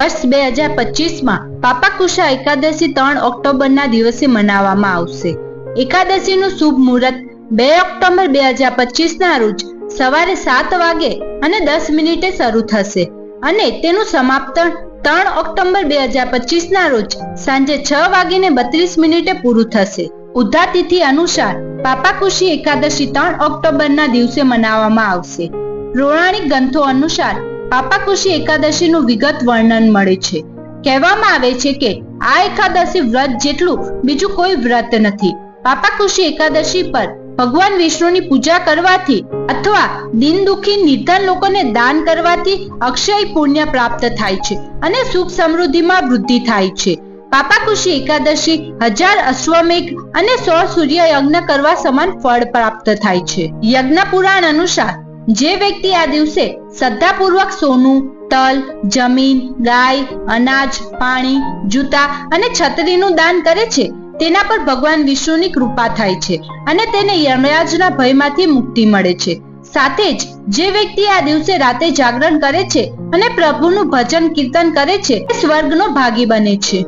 વર્ષ બે હજાર પચીસમાં પાપાકુશા એકાદશી ત્રણ ઓક્ટોબરના દિવસે મનાવવામાં આવશે. એકાદશીનું શુભ મુહૂર્ત બે ઓક્ટોબર બે હજાર પચીસના રોજ સવારે સાત વાગે અને દસ મિનિટે શરૂ થશે અને તેનું સમાપ્તન ત્રણ ઓક્ટોબર બે હજાર પચીસના રોજ સાંજે છ વાગીને બત્રીસ મિનિટે પૂરું થશે. ઉદ્ધાતિથિ અનુસાર પાપાકુશી એકાદશી ત્રણ ઓક્ટોબરના દિવસે મનાવવામાં આવશે. પૌરાણિક ગ્રંથો અનુસાર પાપાકુશી એકાદશીનું વિગત વર્ણન મળે છે. કહેવામાં આવે છે કે આ એકાદશી વ્રત જેટલું બીજું કોઈ વ્રત નથી. પાપાકુશી એકાદશી પર ભગવાન વિષ્ણુની પૂજા કરવાથી અથવા દિન દુખી નિર્ધન લોકોને દાન કરવાથી અક્ષય પુણ્ય પ્રાપ્ત થાય છે અને સુખ સમૃદ્ધિમાં વૃદ્ધિ થાય છે. પાપાકુશી એકાદશી હજાર અશ્વમેઘ અને સો સૂર્ય યજ્ઞ કરવા સમાન ફળ પ્રાપ્ત થાય છે. યજ્ઞ પુરાણ અનુસાર જે વ્યક્તિ આ દિવસે શ્રદ્ધાપૂર્વક સોનું, તલ, જમીન, ગાય, અનાજ, પાણી, જૂતા અને છત્રીનું દાન કરે છે, તેના પર ભગવાન વિષ્ણુની કૃપા થાય છે અને તેને યમરાજના ભયમાંથી મુક્તિ મળે છે. સાથે જ જે વ્યક્તિ આ દિવસે રાતે જાગરણ કરે છે અને પ્રભુનું ભજન કીર્તન કરે છે સ્વર્ગનો ભાગી બને છે.